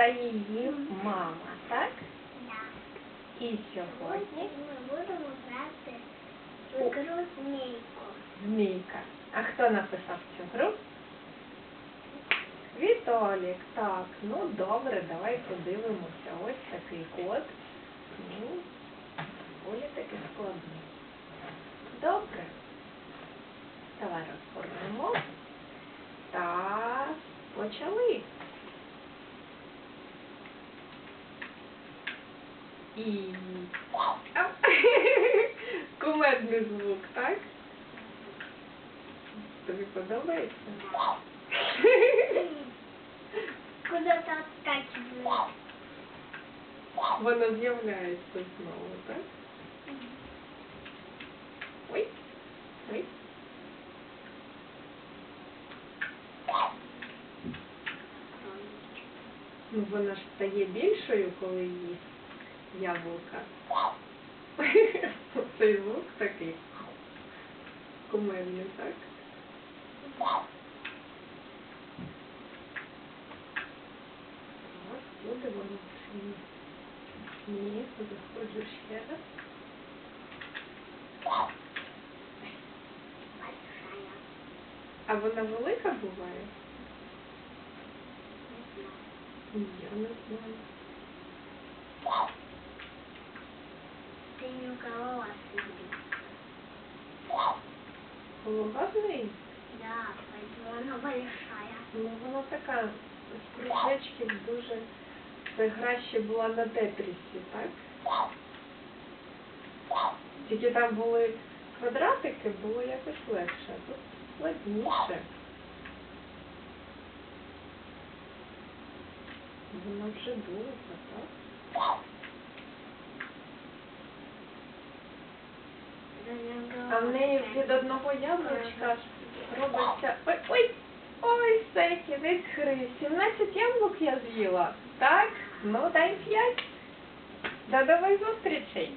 та її мама, так? Да. І сьогодні Ми будемо грати в гру змійку. Змійка. А хто написав цю гру? Віталік, так, ну добре, давай подивимося. Ось такий код. Ну, доволі таки складний. Добре. Давай розгорнемо. Та почали. І кумедний звук, так? Тобі подобається? Куди то скачує? Воно з'являється знову, так? Ой. Ой. Ну, вона ж стає більшою, коли їсть яблука. Цей звук такий кумедний, так? Так, буде воно ні. Заходжу ще раз. А вона велика буває? Не знаю. Я не знаю. Уколола себе. Голова неї? Да, поэтому она большая. Ну, вона така з кружечків дуже. Це гра ще була на тетрісі, так? Тільки там були квадратики, було якось легше, а тут складніше. Вона вже довга, так? А в неї від одного яблучка робиться. Ой, ой, ой, все, кінець гри. 17 яблук я з'їла. Так? Ну, дай п'ять. До нових зустрічей.